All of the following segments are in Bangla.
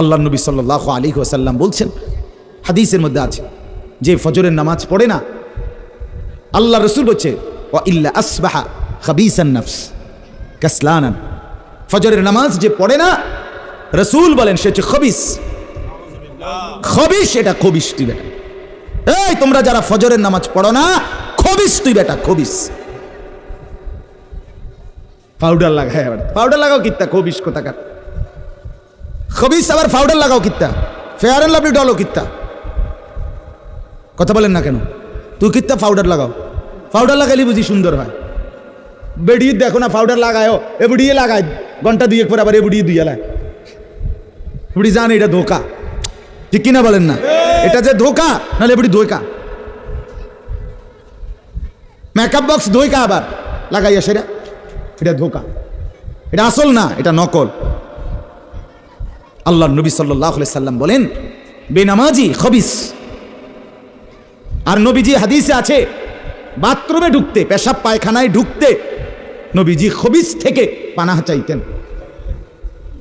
আল্লাহ নবী সাল্লাহ আলী ওসাল্লাম বলছেন, হাদিসের মধ্যে আছে, যে ফজরের নামাজ পড়ে না, আল্লাহ রসুল বলছে ও ইল্লা আসবাহা কাসলানান। ফজরের নামাজ যে পড়ে না, রসুল বলেন, সে হচ্ছে খবিস। খবিস এটা খবিস তুই বেটা। এই, তোমরা যারা ফজরের নামাজ পড়ো না, খবিস তুই বেটা, খবিস। পাউডার লাগায় পাউডার লাগাও কিত্তা, খবিস কোথাকার। খবিস, আবার পাউডার লাগাও কিত্তা? ফেয়ার অ্যান্ড লাভলি ডলও কিত্তা? কথা বলেন না কেন? তুই কিত্তা পাউডার লাগাও। পাউডার লাগাইলে বুঝি সুন্দর হয়। বেড়িয়ে দেখো না পাউডার লাগায়ও। এ বুড়িয়ে লাগায়। ঘণ্টা দুই এক পর আবার এ বুড়িয়ে দুই এলায় বুড়ি জানে এটা ধোকা। ঠিক কিনা বলেন না? এটা যে ধোকা, নাহলে বুড়ি ধোকা। মেকআপ বক্স ধোকা আবার। লাগাইয়া সেটা এটা ধোকা। এটা আসল না, এটা নকল। আল্লাহ নবী সাল্লাহ সাল্লাম বলেন বেনামাজি খবিস। আর নবীজি হাদিসে আছে বাথরুমে ঢুকতে পেশাব পায়খানায় ঢুকতে নবীজি খবিস থেকে পানাহা চাইতেন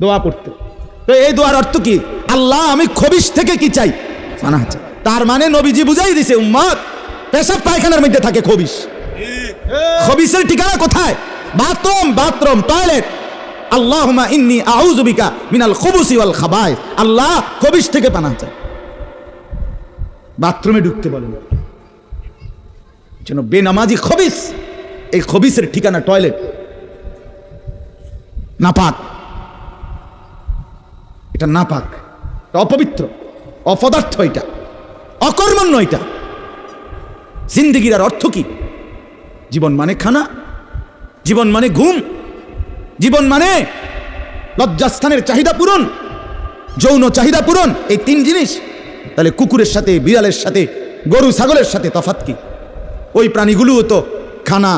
দোয়া পড়তে। তো এই দোয়ার অর্থ কি? আল্লাহ আমি খবিস থেকে কি চাই? পানাহা চাই। তার মানে নবীজি বুঝাই দিছে উম্মত পেশাব পায়খানার মধ্যে থাকে খবিস। খবিসের ঠিকানা কোথায়? Bathroom bathroom toilet. আল্লাহুমা ইন্নি মিনাল ওয়াল খাবায় আল্লাহ থেকে পানাহা চাই বাথরুমে ঢুকতে বলেন যেন বেনামাজি খবিস, এই খবিসের ঠিকানা টয়লেট। নাপাক। এটা নাপাক। এটা অপবিত্র। অপদার্থ এটা। অকর্মণ্য এটা। জিন্দিগির আর অর্থ কি? জীবন মানে খানা, জীবন মানে ঘুম জীবন মানে লজ্জাস্থানের চাহিদা পূরণ, যৌন চাহিদা পূরণ, এই তিন জিনিস। তাহলে কুকুরের সাথে, বিড়ালের সাথে, গরু ছাগলের সাথে তফাত কি? ওই প্রাণীগুলোও তো খানা,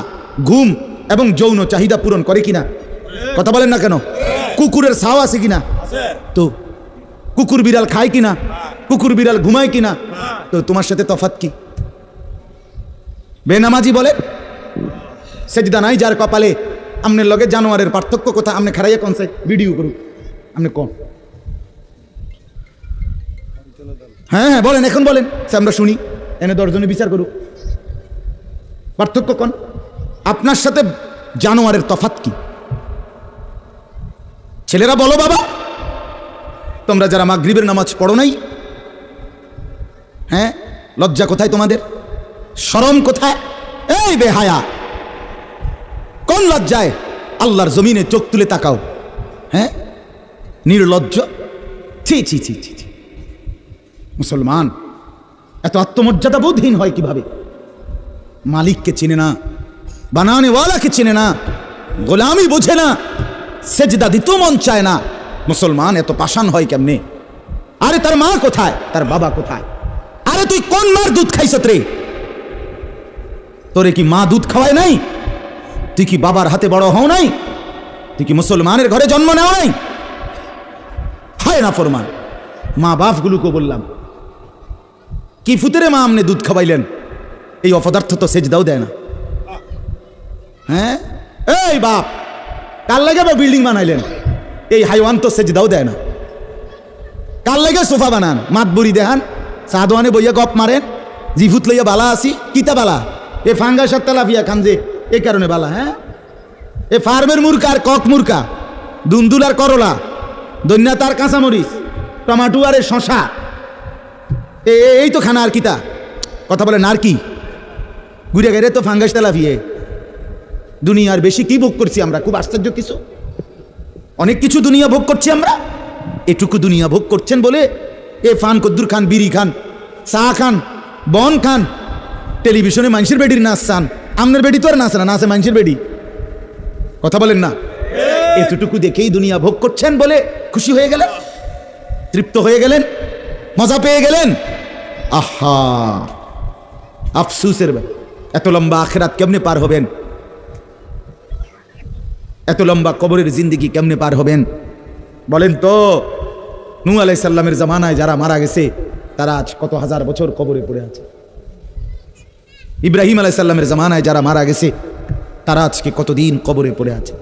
ঘুম এবং যৌন চাহিদা পূরণ করে কিনা? কথা বলেন না কেন? কুকুরের ছাও আছে কিনা? তো কুকুর বিড়াল খায় কিনা? কুকুর বিড়াল ঘুমায় কিনা? তো তোমার সাথে তফাত কি? বেনামাজি বলে, সেজদা নাই যার কপালে আমনের লগে জানোয়ারের পার্থক্য কোথায় আমনে খারাইয়া কোন সে ভিডিও করুক। আমনে কোন? হ্যাঁ হ্যাঁ বলেন, এখন বলেন। সে আমরা শুনি। এনে দশজনে বিচার করুক। পার্থক্য কোন? আপনার সাথে জানোয়ারের তফাত কি? ছেলেরা বলো বাবা। তোমরা যারা মাগরিবের নামাজ পড়ো নাই হ্যাঁ লজ্জা কোথায় তোমাদের? শরম কোথায়? এই বেহায়া। কোন লজ্জায় আল্লাহর জমিনে চোখ তুলে তাকাও? হ্যাঁ? নির্লজ্জ? ছি ছি ছি ছি ছি। মুসলমান, এত আত্মমর্যাদা বোধহীন হয় কীভাবে? মালিককে চিনে না, বানানেওয়ালাকে চিনে না, গোলামি বোঝে না, সেজদা দিত মন চায় না। মুসলমান, এত পাষাণ হয় কেমনে? আরে তার মা কোথায়? তার বাবা কোথায়? আরে তুই কোন মার দুধ খাইছত রে তোরে কি মা দুধ খাওয়ায় নাই? তুই কি বাবার হাতে বড় হও নাই? তুই কি মুসলমানের ঘরে জন্ম নেও নাই? হয় না ফরমান। মা বাপগুলোকে বললাম, কি ফুতেরে মা আমনে দুধ খাওয়াইলেন? এই অপদার্থ তো সেজদাও দেয় না। হ্যাঁ? এই বাপ, কার লাগে বা বিল্ডিং বানাইলেন? এই হাইওয়ান তো সেজদাও দেয় না। কার লাগে সোফা বানান? মাত বুড়ি দেখান সাদওয়ানে বইয়া গপ মারেন জিফুত লইয়া বালা আসি, কিতা বালা? এ ফাঙ্গা সত্তা লাফিয়া খান যে এই কারণে বালা হ্যাঁ? এ ফার্মের মুরকা আর কক মুরকা দুন্দুল আর করলা দন্যা তার কাঁচামরিচ, টমাটো আর এ শশা এ, এ- এই তো খানা আর কিতা। কথা বলে আর কি? ঘুরে গেলে তো ফাঙ্গাস তেলাফিয়ে দুনিয়ার বেশি কি ভোগ করছি আমরা? খুব আশ্চর্য কিছু। অনেক কিছু দুনিয়া ভোগ করছি আমরা। এটুকু দুনিয়া ভোগ করছেন বলে এ ফান কদ্দুর খান, বিড়ি খান, চা খান, বন খান, টেলিভিশনে মানুষের বেডির নাচ চান। আমনের বেডি তো আর নাচে না নাচে মানুষের বেডি। কথা বলেন না। এতটুকু দেখেই দুনিয়া ভোগ করছেন বলে খুশি হয়ে গেলেন? তৃপ্ত হয়ে গেলেন? মজা পেয়ে গেলেন? আহা! আফসুসের এত লম্বা আখেরাত কেমনে পার হবেন? এত লম্বা কবরের জিন্দিগি কেমনে পার হবেন? বলেন তো নু আলাই সাল্লামের জামানায় যারা মারা গেছে তারা আজ কত হাজার বছর কবরে পড়ে আছে? ইব্রাহিম আলাই সাল্লামের জামানায় যারা মারা গেছে, তারা আজকে কতদিন কবরে পড়ে আছে?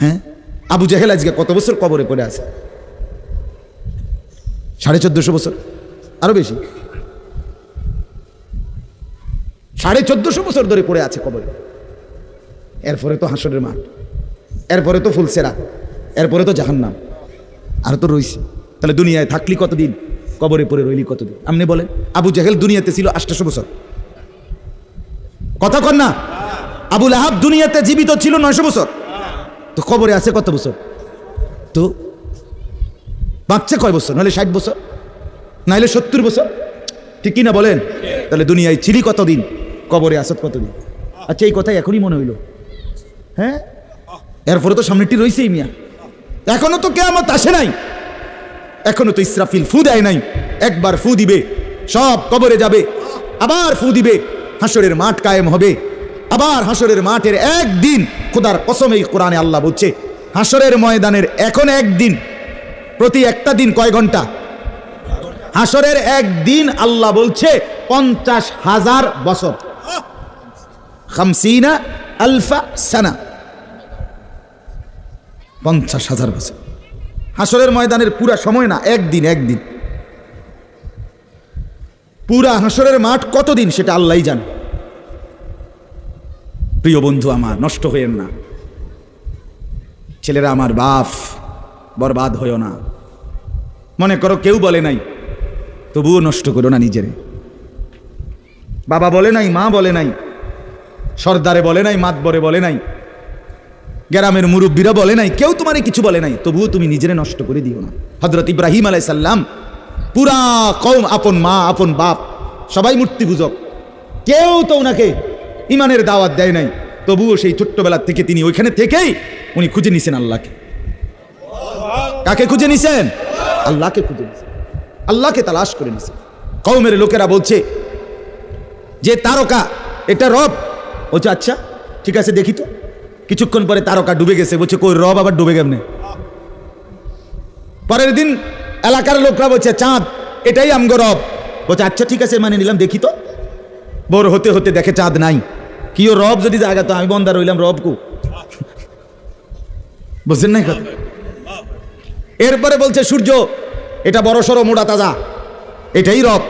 হ্যাঁ? আবু জাহেল আজকে কত বছর কবরে পড়ে আছে? সাড়ে চোদ্দশো বছর? আরও বেশি। সাড়ে চোদ্দশো বছর ধরে পড়ে আছে কবরে। এরপরে তো হাসরের মাঠ। এরপরে তো ফুলসেরা। এরপরে তো জাহান্নাম। আর তো রইছে। তাহলে দুনিয়ায় থাকলি কতদিন? কবরে পড়ে রইলি কতদিন? আপনি বলেন, আবু জাহেল দুনিয়াতে ছিল আটশো বছর। কথা কন না। আবুল আহাব দুনিয়াতে জীবিত ছিল নয়শো বছর। তো কবরে আছে কত বছর? তো বাঁচছে কয় বছর? নাহলে ষাট বছর? নাহলে সত্তর বছর? ঠিক কিনা বলেন? তাহলে দুনিয়ায় ছিলি কতদিন? কবরে আসত কতদিন? আচ্ছা এই কথাই এখনই মনে হইল। হ্যাঁ? এরপরে তো সামনেটি রয়েছেই মিয়া। এখনও তো কেমন আসে নাই। এখনও তো ইসরাফিল ফু দেয় নাই। একবার ফু দিবে, সব কবরে যাবে, আবার ফু দিবে। হাসরের মাঠ কায়েম হবে। আবার হাসরের মাঠের একদিন খোদার কসমেই কোরআনে আল্লাহ বলছে হাসরের ময়দানের এখন একদিন, প্রতি একটা দিন কয় ঘণ্টা? হাসরের একদিন আল্লাহ বলছে, পঞ্চাশ হাজার বছর। খামসিনা আলফা সানা। পঞ্চাশ হাজার বছর। হাসরের ময়দানের পুরা সময় না, একদিন একদিন। পুরা হাসরের মাঠ কতদিন সেটা আল্লাহই জানে। প্রিয় বন্ধু আমার, নষ্ট হইয়েন না। ছেলেরা আমার বাপ, বরবাদ হইও না। মনে করো কেউ বলে নাই, তবুও নষ্ট করো না নিজেরে। বাবা বলে নাই, মা বলে নাই, সর্দারে বলে নাই, মাতবরে বলে নাই, গ্রামের মুরব্বীরা বলে নাই, কেউ তোমারে কিছু বলে নাই, তবুও তুমি নিজেরে নষ্ট করে দিও না। হজরত ইব্রাহিম আলাই সাল্লাম পুরা কম আপন মা, আপন বাপ, সবাই মূর্তি পূজক। কেউ তো ওনাকে ইমানের দাওয়াত দেয় নাই। তবুও সেই ছোট্টবেলার থেকে তিনি ওইখানে থেকেই উনি খুঁজে নিছেন আল্লাহকে। কাকে খুঁজে নিছেন? আল্লাহকে খুঁজে নিছেন। আল্লাহকে তালাশ করে নিছেন। কৌমের লোকেরা বলছে, যে তারকা, এটা রব। বলছে আচ্ছা ঠিক আছে, দেখি তো। কিছুক্ষণ পরে তারকা ডুবে গেছে। বলছে, কই রব আবার ডুবে কেমনে পরের দিন এলাকার লোকরা বলছে, চাঁদ, এটাই আমগো রব। বলছে আচ্ছা ঠিক আছে মানে নিলাম, দেখি তো। বড় হতে হতে দেখে চাঁদ নাই। কি ও রব যদি জায়গা তো আমি বন্দা রইলাম রব কু বুঝছেন না কথা? এরপরে বলছে, সূর্য, এটা বড় সড়ো মোড়া তাজা। এটাই রব।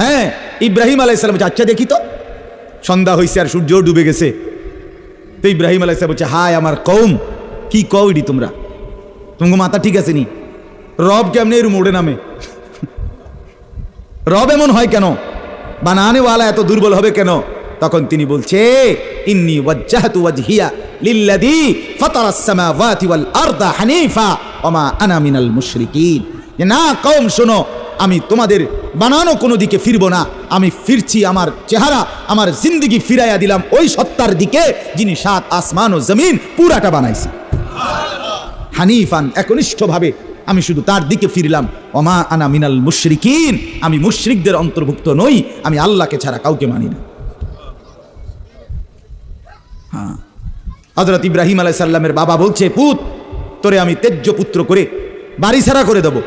হ্যাঁ ইব্রাহিম আলাইসালাম বলছে আচ্ছা দেখি তো। সন্ধ্যা হয়েছে আর সূর্য ডুবে গেছে। তো ইব্রাহিম আলাইসালাম বলছে, হায় আমার কৌম কি কৌডি তোমরা? তোমাকে মাথা ঠিক আছে নি? রব কেমনে এর মোড়ে নামে? রব এমন হয় কেন? বানানেওয়ালা এত দুর্বল হবে কেন? তখন তিনি বলছে, ইন্নি ওয়াজ্জাহতু ওয়াজহিয়া লিল্লাযী ফাতারাস সামাওয়াতি ওয়াল আরদা হানিফা ওমা আনা মিনাল মুশরিকিন। না, কওম, শোনো, আমি তোমাদের বানানো কোনো দিকে ফিরবো না। আমি ফিরছি, আমার চেহারা, আমার জিন্দগি ফিরাইয়া দিলাম ওই সত্তার দিকে যিনি সাত আসমান ও জমিন পুরাটা বানাইছে। হানিফান একনিষ্ঠভাবে আমি শুধু তার দিকে ফিরলাম। অমা আনা মিনাল মুশরিকিন। আমি মুশরিকদের অন্তর্ভুক্ত নই, আমি আল্লাহকে ছাড়া কাউকে মানি না। হ্যাঁ। হজরত ইব্রাহিম আলাই সাল্লামের বাবা বলছে, পুত, তোরে আমি তেজ্য পুত্র করে বাড়ি ছাড়া করে দেব।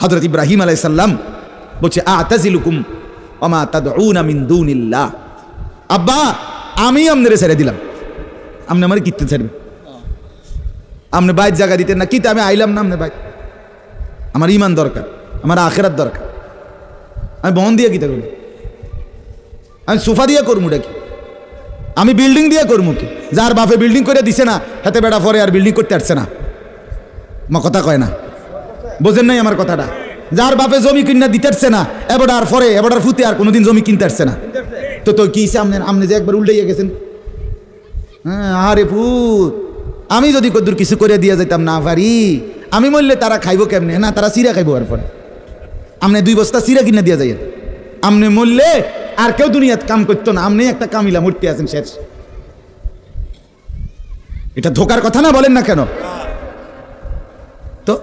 হজরত ইব্রাহিম আলাই সাল্লাম বলছে ওমা তাদউনা মিন দুনিল্লাহ। আব্বা, আমি আমনেরে ছেড়ে দিলাম। আপনি আমার কিত্তে ছাড়বে। আপনি বাইর জায়গা দিতেন না, কিতে আমি আইলাম না আপনি বাইর। আমার ইমান দরকার, আমার আখেরাত দরকার। আমি বহন দিয়ে কিতে করি? আমি সোফা দিয়ে করব কি আমি বিল্ডিং দিয়ে করব কি? যার বাপে বিল্ডিং করে দিছে না, হাতে বেড়া পরে আর বিল্ডিং করতে পারছে না। আমার কথা কয় না। বোঝেন নাই আমার কথাটা? যার বাপে জমি কিনা দিতে পারছে না এবারটার পরে এবারটার ফুতে আর কোনোদিন জমি কিনতে পারছে না। তো তো কি আপনি আপনি যে একবার উল্টে গেছেন? হ্যাঁ আরে ভূত। আমি যদি কদ্দুর কিছু করে দিয়ে যেতাম না পারি। আমি মরলে তারা খাইবো কেমনে? না, তারা সিরা খাইবো আর পরে। আপনি দুই বস্তা সিরা কিনে দিয়ে যাই আমনে মরলে আর কেউ দুনিয়াত কাম করতো না। আপনি একটা কামিলা মূর্তি আছেন শেষ। এটা ধোকার কথা না বলেন না কেন? তো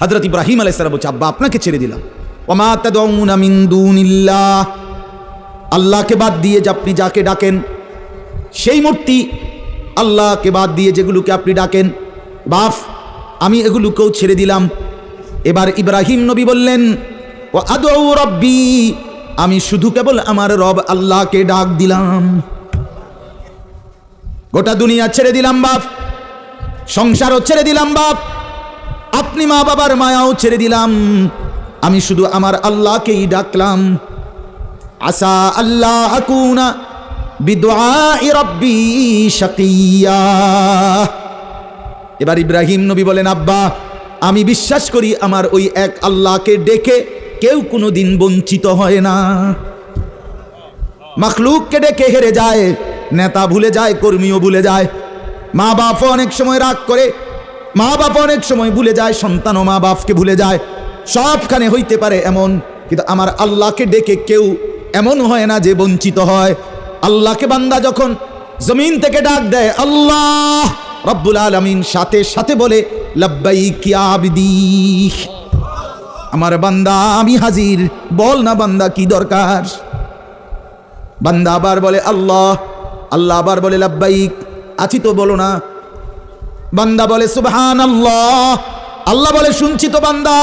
হজরত ইব্রাহিম আলাইসালাম বলছে, আব্বা, আপনাকে ছেড়ে দিলাম। আল্লাহকে বাদ দিয়ে যে আপনি যাকে ডাকেন, সেই মূর্তি আল্লাহকে বাদ দিয়ে যেগুলোকে আপনি ডাকেন, বাফ, আমি এগুলোকেও ছেড়ে দিলাম। এবার ইব্রাহিম নবী বললেন ও আদৌ রব্বি, আমি শুধু কেবল আমার রব আল্লাহকে ডাক দিলাম। গোটা দুনিয়া ছেড়ে দিলাম বাপ সংসারও ছেড়ে দিলাম বাপ আপনি মা বাবার মায়াও ছেড়ে দিলাম। আমি শুধু আমার আল্লাহকেই ডাকলাম। আসা আল্লাহ আকুনা এবার ইব্রাহিম নবী বলেন, আব্বা, আমি বিশ্বাস করি আমার ওই এক আল্লাহকে ডেকে কেউ কোনো দিন বঞ্চিত হয় না। মখলুককে ডেকে হেরে যায়, নেতা ভুলে যায়, কর্মীও ভুলে যায়। মা বাপ অনেক সময় রাগ করে মা বাপ অনেক সময় ভুলে যায়, সন্তানও মা বাপকে ভুলে যায়। সবখানে হইতে পারে এমন, কিন্তু আমার আল্লাহকে ডেকে কেউ এমন হয় না যে বঞ্চিত হয়। আল্লাহকে বান্দা যখন জমিন থেকে ডাক দেয়, আল্লাহ রব্বুল আলমিন সাথে সাথে বলে লব্বাই আমার বান্দা, আমি হাজির। বল না বান্দা, কি দরকার? বান্দা আবার বলে, আল্লাহ। আল্লাহ আবার বলে, লাব্বাইক। আছি তো, বলো না। বান্দা বলে সুবহান আল্লাহ আল্লাহ বলে, শুনছি তো বান্দা।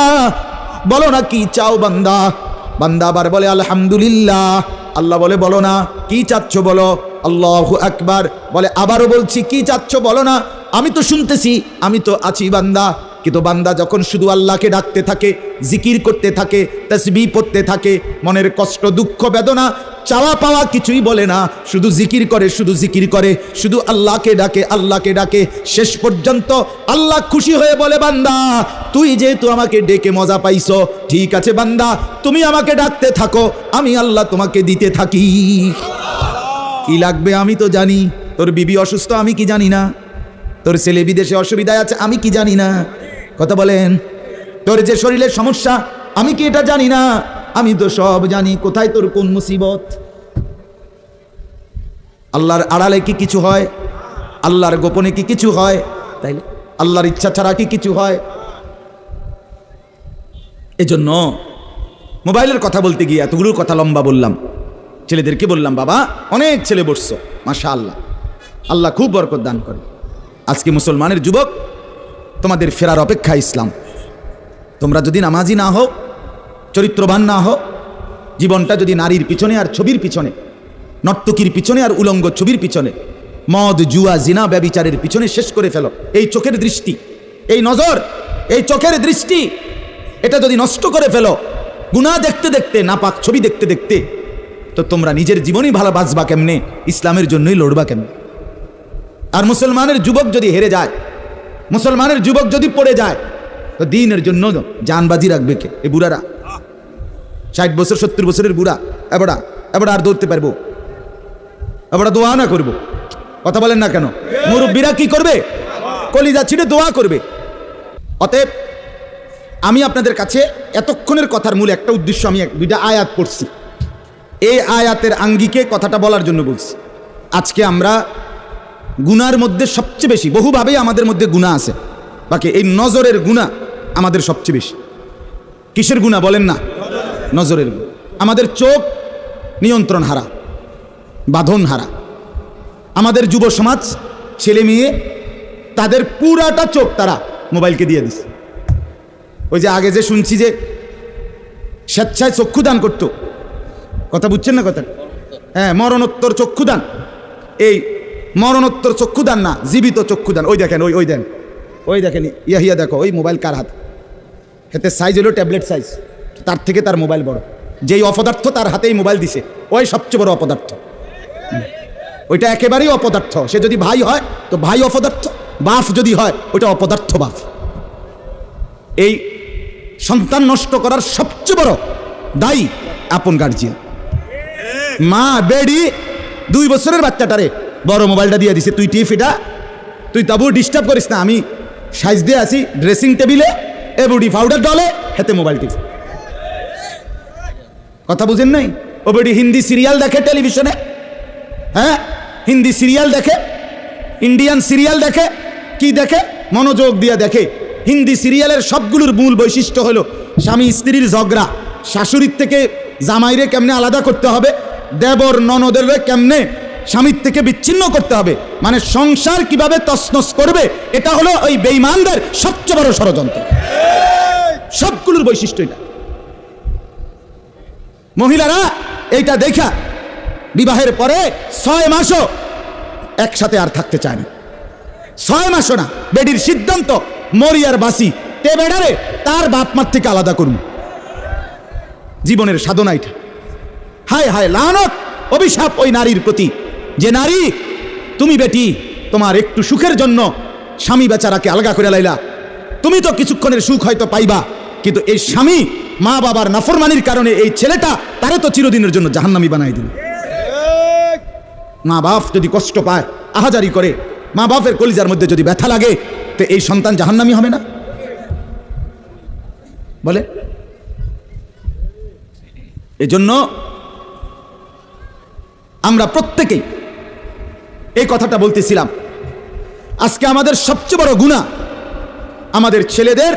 বলো না, কি চাও বান্দা? বান্দা আবার বলে, আলহামদুলিল্লাহ। আল্লাহ বলে, বলো না, কি চাচ্ছ বলো? আল্লাহ একবার বলে, আবারও বলছি, কি চাচ্ছ বলো না? আমি তো শুনতেছি, আমি তো আছি বান্দা। কিন্তু বান্দা যখন শুধু আল্লাহকে ডাকতে থাকে, জিকির করতে থাকে তসবি পড়তে থাকে, মনের কষ্ট, দুঃখ, বেদনা, চাওয়া পাওয়া কিছুই বলে না। শুধু জিকির করে, শুধু জিকির করে, শুধু আল্লাহকে ডাকে আল্লাহকে ডাকে, শেষ পর্যন্ত আল্লাহ খুশি হয়ে বলে, বান্দা, তুই যেহেতু আমাকে ডেকে মজা পাইছো, ঠিক আছে বান্দা, তুমি আমাকে ডাকতে থাকো, আমি আল্লাহ তোমাকে দিতে থাকি। কি লাগবে আমি তো জানি। তোর বিবি অসুস্থ, আমি কি জানি না? তোর ছেলে বিদেশে অসুবিধায় আছে, আমি কি জানি না? কথা বলেন। তোর যে শরীরের সমস্যা আমি কি এটা জানি না? আমি তো সব জানি কোথায় তোর কোন মুসিবত? আল্লাহর আড়ালে কি কিছু হয়? আল্লাহর গোপনে কি কিছু হয়? তাইলে? আল্লাহর ইচ্ছা ছাড়া কি কিছু হয়? এজন্য মোবাইলের কথা বলতে গিয়ে এতগুলোর কথা লম্বা বললাম। ছেলেদেরকে বললাম বাবা অনেক ছেলে বসছো মাশা আল্লাহ আল্লাহ খুব বরকত দান করে। আজকে মুসলমানের যুবক তোমাদের ফেরার অপেক্ষা ইসলাম। তোমরা যদি নামাজি না হও, চরিত্রবান না হও, জীবনটা যদি নারীর পিছনে আর ছবির পিছনে, নর্তকীর পিছনে আর উলঙ্গ ছবির পিছনে, মদ, জুয়া, জিনা, ব্যবিচারের পিছনে শেষ করে ফেলো। এই চোখের দৃষ্টি, এই নজর, এই চোখের দৃষ্টি, এটা যদি নষ্ট করে ফেলো, গুণা দেখতে দেখতে, নাপাক ছবি দেখতে দেখতে, তো তোমরা নিজের জীবনই ভালো বাঁচবা কেমনে? ইসলামের জন্যই লড়বা কেমনে? আর মুসলমানের যুবক যদি হেরে যায় মুসলমানের যুবক যদি পড়ে যায়, তো দিনের জন্য জানবাজি রাখবে কে? এ বুড়ারা। ষাট বছর, সত্তর বছরের বুড়া। এবারা এবারা আর দৌড়তে পারব? এবারা দোয়া না করব? কথা বলেন না কেন? মুরব্বীরা কি করবে? কলিজা ছিঁড়ে দোয়া করবে। অতএব, আমি আপনাদের কাছে এতক্ষণের কথার মূল একটা উদ্দেশ্য, আমি দুইটা আয়াত পড়ছি। এই আয়াতের আঙ্গিকে কথাটা বলার জন্য বলছি। আজকে আমরা গুনার মধ্যে সবচেয়ে বেশি, বহুভাবেই আমাদের মধ্যে গুণা আছে। বাকি এই নজরের গুণা আমাদের সবচেয়ে বেশি। কিসের গুণা বলেন না? নজরের গুণা আমাদের চোখ নিয়ন্ত্রণ হারা, বাঁধন হারা। আমাদের যুব সমাজ, ছেলে মেয়ে, তাদের পুরাটা চোখ তারা মোবাইলকে দিয়ে দিছে। ওই যে আগে যে শুনছি যে স্বেচ্ছায় চক্ষুদান করতো, কথা বুঝছেন না কথা হ্যাঁ মরণোত্তর চক্ষুদান। এই মরণোত্তর চক্ষু চক্ষুদান না, জীবিত চক্ষুদান ওই দেখেন, ওই ওই দেন। ওই দেখেন, ইয়া, হিয়া দেখো, ওই মোবাইল কার হাত? হাতে সাইজ হলো ট্যাবলেট সাইজ তার থেকে তার মোবাইল বড়। যেই অপদার্থ তার হাতেই মোবাইল দিছে, ওই সবচেয়ে বড় অপদার্থ। ওইটা একেবারেই অপদার্থ। সে যদি ভাই হয়, তো ভাই অপদার্থ, বাফ যদি হয়, ওইটা অপদার্থ বাফ। এই সন্তান নষ্ট করার সবচেয়ে বড় দায়ী আপন গার্জিয়ান মা, বেডি, দুই বছরের বাচ্চাটারে বড় মোবাইলটা দিয়ে দিছে। তুই টিপ তুই তাবু ডিস্টার্ব করিস না। আমি সাইজ দিয়ে আছি ড্রেসিং টেবিলে এ বুডি পাউডার ডলে হেতে মোবাইল টিপ কথা বুঝেন নাই? ও বেডি হিন্দি সিরিয়াল দেখে টেলিভিশনে হ্যাঁ? হিন্দি সিরিয়াল দেখে? ইন্ডিয়ান সিরিয়াল দেখে? কি দেখে? মনোযোগ দিয়ে দেখে। হিন্দি সিরিয়ালের সবগুলোর মূল বৈশিষ্ট্য হলো স্বামী স্ত্রীর ঝগড়া। শাশুড়ির থেকে জামাইরে কেমনে আলাদা করতে হবে? দেবর ননদের কেমনে স্বামীর থেকে বিচ্ছিন্ন করতে হবে। মানে সংসার কীভাবে তসনস করবে, এটা হলো ওই বেইমানদের সবচেয়ে বড় ষড়যন্ত্র। সবগুলোর বৈশিষ্ট্য এটা। মহিলারা এইটা দেখা, বিবাহের পরে ছয় মাসও একসাথে আর থাকতে চায় না। ছয় মাসও না, বেডির সিদ্ধান্ত, মরিয়ার বাসি তে বেড়ারে তার বাপ মার থেকে আলাদা করুন। জীবনের সাধনা এটা। হায় হায়, লানত, অভিশাপ ওই নারীর প্রতি। যে নারী, তুমি বেটি, তোমার একটু সুখের জন্য স্বামী বেচারাকে আলগা করে লাইলা। তুমি তো কিছুক্ষণের সুখ হয়তো পাইবা, কিন্তু এই স্বামী মা বাবার নাফরমানির কারণে এই ছেলেটা তারে তো চিরদিনের জন্য জাহান্নামি বানাই দিল। মা বাপ যদি কষ্ট পায়, আহাজারি করে, মা বাপের কলিজার মধ্যে যদি ব্যথা লাগে, তো এই সন্তান জাহান্নামি হবে না? বলে? এজন্য আমরা প্রত্যেকেই এই কথাটা বলতেছিলাম। আজকে আমাদের সবচেয়ে বড় গুণা আমাদের ছেলেদের,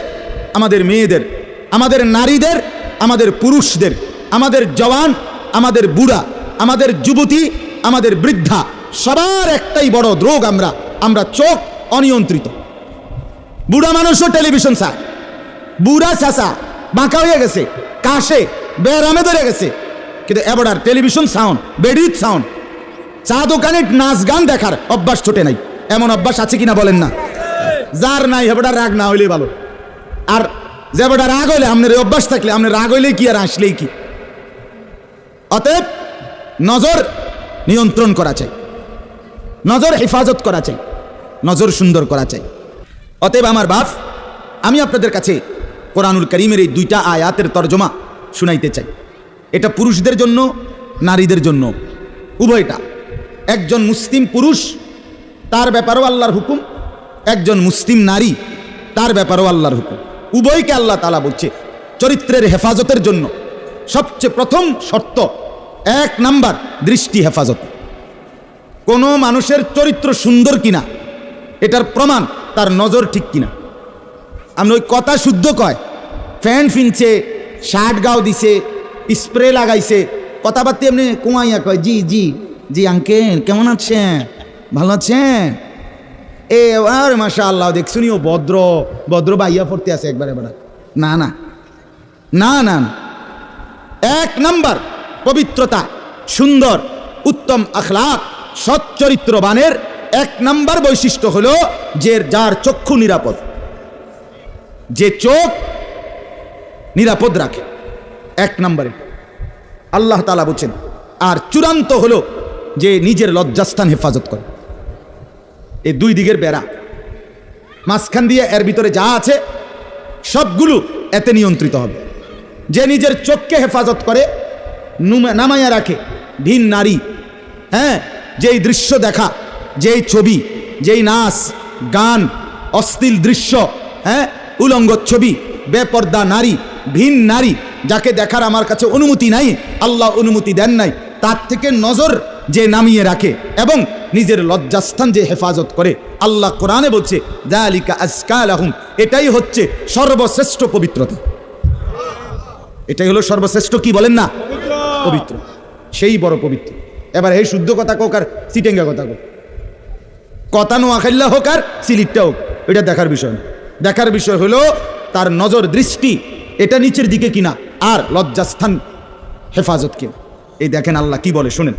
আমাদের মেয়েদের, আমাদের নারীদের, আমাদের পুরুষদের, আমাদের জওয়ান, আমাদের বুড়া, আমাদের যুবতী, আমাদের বৃদ্ধা, সবার একটাই বড় রোগ আমরা আমরা চোখ অনিয়ন্ত্রিত। বুড়া মানুষও টেলিভিশন চায়। বুড়া চাষা বাঁকা হয়ে গেছে, কাশে বেরামে ধরে গেছে। কিন্তু এবার টেলিভিশন সাউন্ড বেডিত সাউন্ড চা দোকানে নাচ গান দেখার অভ্যাস ছোটে নাই। এমন অভ্যাস আছে কিনা বলেন না? যার নাই হেবটা রাগ না হইলেই ভালো। আর যেবটা রাগ হইলে আপনার এই অভ্যাস থাকলে আপনার রাগ হইলেই কি আর আসলেই কি? অতএব নজর নিয়ন্ত্রণ করা চাই। নজর হেফাজত করা চাই। নজর সুন্দর করা চাই। অতএব আমার বাপ, আমি আপনাদের কাছে কোরআনুল করিমের এই দুইটা আয়াতের তর্জমা শুনাইতে চাই। এটা পুরুষদের জন্য, নারীদের জন্য। উভয়টা। একজন মুসলিম পুরুষ, তার ব্যাপারেও আল্লাহর হুকুম। একজন মুসলিম নারী, তার ব্যাপারেও আল্লাহর হুকুম। উভয়কে আল্লাহ তালা বলছে, চরিত্রের হেফাজতের জন্য। সবচেয়ে প্রথম শর্ত, এক নাম্বার, দৃষ্টি হেফাজত। কোনো মানুষের চরিত্র সুন্দর কিনা, এটার প্রমাণ তার নজর ঠিক কিনা। আমি ওই কথা শুদ্ধ কয়, ফ্যান ফিনছে, শার্ট গাও দিছে, স্প্রে লাগাইছে, কথাবার্তা এমনি কুমাইয়া কয়, জি জি। জি আঙ্কেল, কেমন আছেন? ভালো আছেন? এ, আর মাসা আল্লাহ দেখছুনি ও ভদ্র ভদ্র বাইয়া পড়তে আছে একবার এবার না না। না না। না। এক নাম্বার, পবিত্রতা, সুন্দর, উত্তম আখলাক, সৎ চরিত্রবানের এক নাম্বার বৈশিষ্ট্য হলো যে যার চক্ষু নিরাপদ। যে চোখ নিরাপদ রাখে। এক নম্বরে। আল্লাহ তালা বলছেন, আর চূড়ান্ত হলো যে নিজের লজ্জাস্থান হেফাজত করে। এই দুই দিকের বেড়া। মাঝখান দিয়ে এর ভিতরে যা আছে, সবগুলো এতে নিয়ন্ত্রিত হবে। যে নিজের চোখকে হেফাজত করে নামাইয়া রাখে, ভিন নারী। হ্যাঁ যেই দৃশ্য দেখা, যেই ছবি, যেই নাচ, গান, অশ্লীল দৃশ্য হ্যাঁ উলঙ্গ ছবি, বেপর্দা নারী, ভিন নারী, যাকে দেখার আমার কাছে অনুমতি নাই, আল্লাহ অনুমতি দেন নাই, তার থেকে নজর যে নামিয়ে রাখে এবং নিজের লজ্জাস্থান যে হেফাজত করে। আল্লাহ কোরআনে বলছে জালিকা আজকাল আহুম এটাই হচ্ছে সর্বশ্রেষ্ঠ পবিত্রতা। এটাই হলো সর্বশ্রেষ্ঠ কি বলেন না? পবিত্র। সেই বড় পবিত্র। এবার এই শুদ্ধ কথা কোক আর সিটেঙ্গা কথা কোক। কথা নোয়াখাল্লা হোক আর সিলিটটা হোক, এটা দেখার বিষয় না। দেখার বিষয় হলো তার নজর দৃষ্টি, এটা নিচের দিকে কিনা, আর লজ্জাস্থান হেফাজত কিনা। এই দেখেন আল্লাহ কি বলে, শুনেন।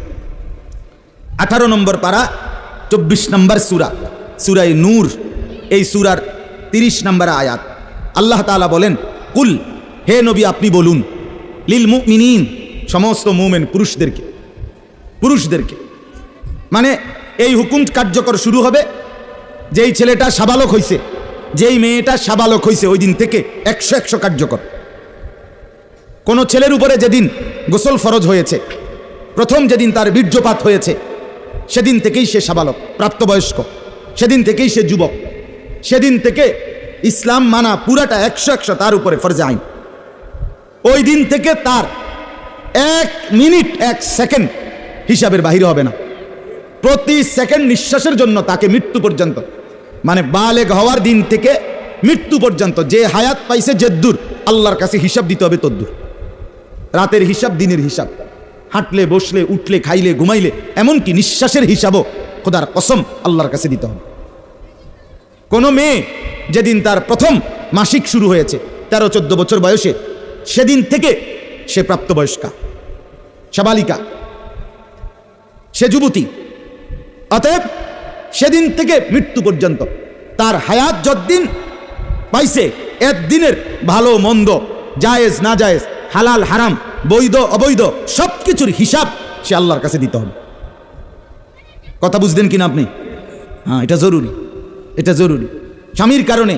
আঠারো নম্বর পারা, চব্বিশ নম্বর সুরা সুরাই নূর। এই সুরার তিরিশ নম্বর আয়াত। আল্লাহ তাআলা বলেন, কুল, হে নবী, আপনি বলুন, লিল মুমিনিন, সমস্ত মুমেন পুরুষদেরকে পুরুষদেরকে মানে এই হুকুম কার্যকর শুরু হবে, যেই ছেলেটা সাবালক হইছে, যেই মেয়েটা সাবালক হইছে, ওই দিন থেকে একশো একশো কার্যকর। কোনো ছেলের উপরে যেদিন গোসল ফরজ হয়েছে, প্রথম যেদিন তার বীর্যপাত হয়েছে সেদিন থেকেই সে সাবালক, প্রাপ্তবয়স্ক। সেদিন থেকেই সে যুবক। সেদিন থেকে ইসলাম মানা পুরাটা একশো একশো তার উপরে ফরজে আইন। ওই দিন থেকে তার এক মিনিট, এক সেকেন্ড হিসাবের বাহিরে হবে না। প্রতি সেকেন্ড নিঃশ্বাসের জন্য তাকে মৃত্যু পর্যন্ত মানে বালেগ হওয়ার দিন থেকে মৃত্যু পর্যন্ত যে হায়াত পাইছে জেদ্দুর আল্লাহর কাছে হিসাব দিতে হবে তদ্দুর। রাতের হিসাব, দিনের হিসাব। হাঁটলে, বসলে, উঠলে, খাইলে, ঘুমাইলে, এমনকি নিঃশ্বাসের হিসাবও খোদার কসম আল্লাহর কাছে দিতে হবে। কোনো মেয়ে যেদিন তার প্রথম মাসিক শুরু হয়েছে, তেরো, চোদ্দ বছর বয়সে, সেদিন থেকে সে প্রাপ্তবয়স্কা। সাবালিকা। সে যুবতী। অতএব সেদিন থেকে মৃত্যু পর্যন্ত তার হায়াত যতদিন পাইছে, একদিনের ভালো, মন্দ, জায়েজ না জায়েজ হালাল, হারাম বৈধ, অবৈধ সব কিছুর হিসাব সে আল্লাহর কাছে দিতে হবে। কথা বুঝলেন কিনা আপনি? হ্যাঁ এটা জরুরি। এটা জরুরি। স্বামীর কারণে,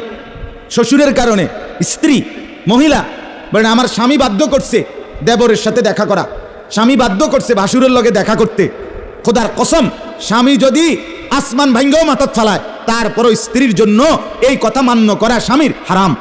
শ্বশুরের কারণে, স্ত্রী, মহিলা বলেন আমার স্বামী বাধ্য করছে দেবরের সাথে দেখা করা। স্বামী বাধ্য করছে ভাসুরের লগে দেখা করতে। খোদার কসম, স্বামী যদি আসমান ভাঙ্গেও মাথা ফালায়, তারপরও স্ত্রীর জন্য এই কথা মান্য করা স্বামীর হারাম।